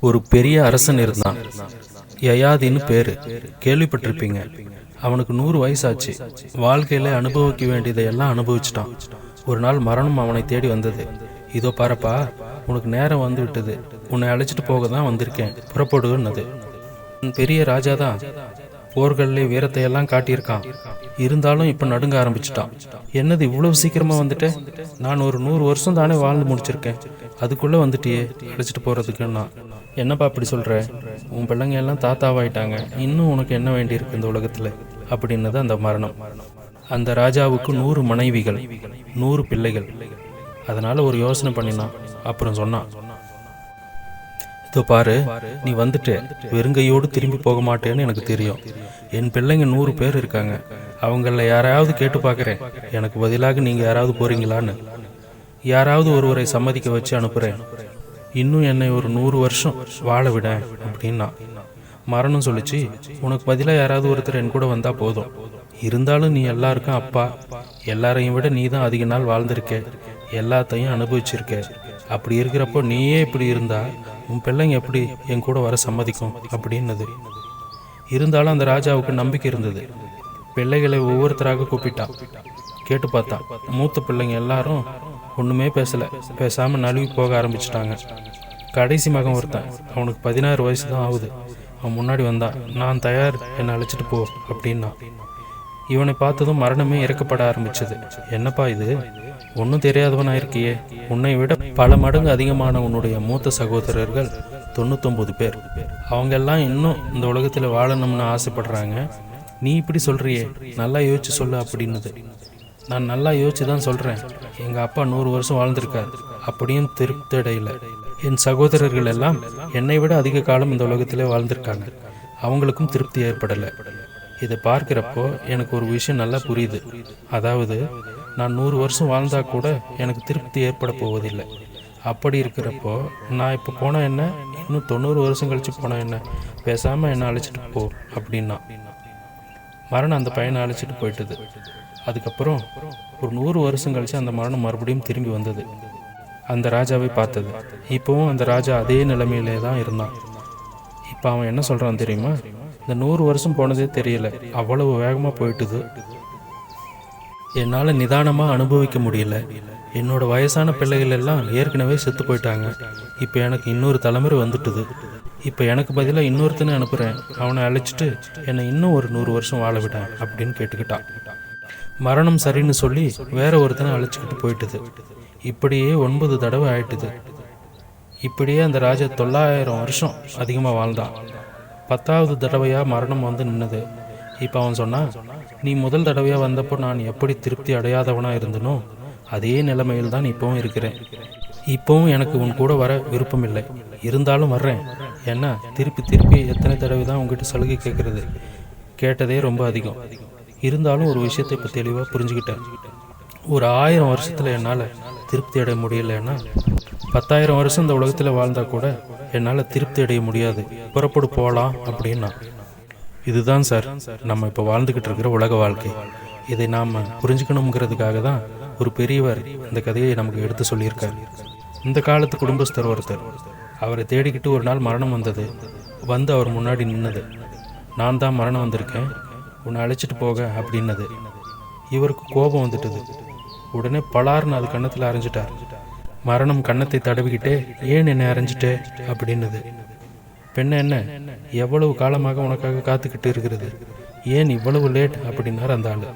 ஒரு பெரிய அரசன் இருந்தான். யயாதின்னு பேரு. கேள்விப்பட்டிருப்பீங்க. அவனுக்கு நூறு வயசாச்சு. வாழ்க்கையில அனுபவிக்க வேண்டியதையெல்லாம் அனுபவிச்சிட்டான். ஒரு நாள் மரணம் அவனை தேடி வந்தது. இதோ பாருப்பா உனக்கு நேரம் வந்து விட்டது. உன்னை அழைச்சிட்டு போக தான் வந்திருக்கேன் புறப்படுன்னது பெரிய ராஜா தான் போர்கள்ல வீரத்தை எல்லாம் காட்டியிருக்கான். இருந்தாலும் இப்போ நடுங்க ஆரம்பிச்சிட்டான். என்னது இவ்வளவு சீக்கிரமா வந்துட்ட? நான் ஒரு நூறு வருஷம் தானே வாழ்ந்து முடிச்சிருக்கேன். அதுக்குள்ளே வந்துட்டியே அழைச்சிட்டு போகிறதுக்குன்னா என்னப்பா அப்படி சொல்கிற உன் பிள்ளைங்க எல்லாம் தாத்தாவாயிட்டாங்க. இன்னும் உனக்கு என்ன வேண்டியிருக்கு இந்த உலகத்துல? அப்படின்னது அந்த மரணம். அந்த ராஜாவுக்கு நூறு மனைவிகள் நூறு பிள்ளைகள். அதனால ஒரு யோசனை பண்ணினான். அப்புறம் சொன்னான். இதோ பாரு நீ வந்துட்டு வெறுங்கையோடு திரும்பி போக மாட்டேன்னு எனக்கு தெரியும். என் பிள்ளைங்க நூறு பேர் இருக்காங்க. அவங்கள யாராவது கேட்டு பார்க்குறேன் எனக்கு பதிலாக நீங்கள் யாராவது போறீங்களான்னு. யாராவது ஒருவரை சம்மதிக்க வச்சு அனுப்புகிறேன் இன்னும் என்னை ஒரு நூறு வருஷம் வாழ விட அப்படின்னா. மரணம் சொல்லிச்சு உனக்கு பதிலாக யாராவது ஒருத்தர் என் கூட வந்தால் போதும். இருந்தாலும் நீ எல்லாருக்கும் அப்பா. எல்லாரையும் விட நீ தான் அதிக நாள் வாழ்ந்திருக்க. எல்லாத்தையும் அனுபவிச்சிருக்க. அப்படி இருக்கிறப்போ நீயே இப்படி இருந்தா உன் பிள்ளைங்க எப்படி என் கூட வர சம்மதிக்கும்? அப்படின்னது. இருந்தாலும் அந்த ராஜாவுக்கு நம்பிக்கை இருந்தது. பிள்ளைகளை ஒவ்வொருத்தராக கூப்பிட்டான். கேட்டு பார்த்தான். மூத்த பிள்ளைங்க எல்லாரும் ஒன்றுமே பேசலை. பேசாமல் நழுவி போக ஆரம்பிச்சிட்டாங்க. கடைசி மகன் ஒருத்தன். அவனுக்கு பதினாறு வயசு தான் ஆகுது. அவன் முன்னாடி வந்தான் நான் தயார். என்னை அழைச்சிட்டு போ. அப்படின்னா. இவனை பார்த்ததும் மரணமே இறக்கப்பட ஆரம்பிச்சது. என்னப்பா இது? ஒன்றும் தெரியாதவனாக இருக்கியே. உன்னை விட பல மடங்கு அதிகமான உன்னுடைய மூத்த சகோதரர்கள் தொண்ணூத்தொம்பது பேர். அவங்க எல்லாம் இன்னும் இந்த உலகத்தில் வாழணும்னு ஆசைப்படுறாங்க. நீ இப்படி சொல்றியே. நல்லா யோசிச்சு சொல்லு அப்படின்னுது. நான் நல்லா யோசிச்சு தான் சொல்கிறேன் எங்கள் அப்பா நூறு வருஷம் வாழ்ந்திருக்கார். அப்படியும் திருப்தி என் சகோதரர்கள் எல்லாம் என்னை விட அதிக காலம் இந்த உலகத்திலே வாழ்ந்திருக்காங்க. அவங்களுக்கும் திருப்தி ஏற்படலை. இதை பார்க்குறப்போ எனக்கு ஒரு விஷயம் நல்லா புரியுது. அதாவது நான் நூறு வருஷம் வாழ்ந்தா கூட எனக்கு திருப்தி ஏற்பட போவதில்லை. அப்படி இருக்கிறப்போ நான் இப்போ போனால் என்ன? இன்னும் தொண்ணூறு வருஷம் கழித்து போனால் என்ன? பேசாமல் என்னை அழைச்சிட்டு போ அப்படின்னா. மரணம் அந்த பையனை அழைச்சிட்டு போயிட்டுது. அதுக்கப்புறம் ஒரு நூறு வருஷம் கழிச்சு அந்த மரணம் மறுபடியும் திரும்பி வந்தது. அந்த ராஜாவை பார்த்தது. இப்போவும் அந்த ராஜா அதே நிலைமையிலே தான் இருந்தான். இப்போ அவன் என்ன சொல்கிறான் தெரியுமா? இந்த நூறு வருஷம் போனதே தெரியல. அவ்வளவு வேகமாக போயிட்டுது. என்னால் நிதானமாக அனுபவிக்க முடியல. என்னோட வயசான பிள்ளைகள் எல்லாம் ஏற்கனவே செத்து போயிட்டாங்க. இப்போ எனக்கு இன்னொரு தலைமுறை வந்துட்டுது. இப்போ எனக்கு பதிலாக இன்னொருத்தனை அனுப்புகிறேன் அவனை அழைச்சிட்டு என்னை இன்னும் ஒரு நூறு வருஷம் வாழ விட்டேன் அப்படின்னு கேட்டுக்கிட்டான். மரணம் சரின்னு சொல்லி வேற ஒருத்தனை அழைச்சிக்கிட்டு போயிட்டுது. இப்படியே ஒன்பது தடவை ஆயிட்டுது. இப்படியே அந்த ராஜா தொள்ளாயிரம் வருஷம் அதிகமாக வாழ்ந்தான். பத்தாவது தடவையாக மரணம் வந்து நின்னது. இப்போ அவன் சொன்னான் நீ முதல் தடவையாக வந்தப்போ நான் எப்படி திருப்தி அடையாதவனாக இருந்தனோ அதே நிலைமையில் தான் இப்போவும் இருக்கிறேன். இப்போவும் எனக்கு உன் கூட வர விருப்பம் இல்லை இருந்தாலும் வர்றேன். ஏன்னா திருப்பி திருப்பி எத்தனை தடவை தான் உங்ககிட்ட சலுகை கேட்குறது கேட்டதே ரொம்ப அதிகம். இருந்தாலும் ஒரு விஷயத்தை இப்போ தெளிவாக புரிஞ்சுக்கிட்டேன். ஒரு ஆயிரம் வருஷத்தில் என்னால் திருப்தி அடைய முடியலைன்னா பத்தாயிரம் வருஷம் இந்த உலகத்தில் வாழ்ந்தால் கூட என்னால் திருப்தி அடைய முடியாது. புறப்படு போகலாம் அப்படின்னா. இதுதான் சார் நம்ம இப்போ வாழ்ந்துக்கிட்டு இருக்கிற உலக வாழ்க்கை. இதை நாம் புரிஞ்சுக்கணுங்கிறதுக்காக தான் ஒரு பெரியவர் இந்த கதையை நமக்கு எடுத்து சொல்லியிருக்கார். இந்த காலத்து குடும்பஸ்தர் ஒருத்தர் அவரை தேடிக்கிட்டு ஒரு நாள் மரணம் வந்தது. வந்து அவர் முன்னாடி நின்னது. நான் தான் மரணம் வந்திருக்கேன். உன்னை அழைச்சிட்டு போக அப்படின்னது. இவருக்கு கோபம் வந்துட்டது. உடனே பலார்னு அது கன்னத்தில் அரைஞ்சிட்டார். மரணம் கன்னத்தை தடவிக்கிட்டே ஏன் என்னை அரைஞ்சிட்டே? அப்படின்னது. பெண்ண என்ன எவ்வளவு காலமாக உனக்காக காத்துக்கிட்டு இருக்கிறது? ஏன் இவ்வளவு லேட்? அப்படின்னார் அந்த ஆள்.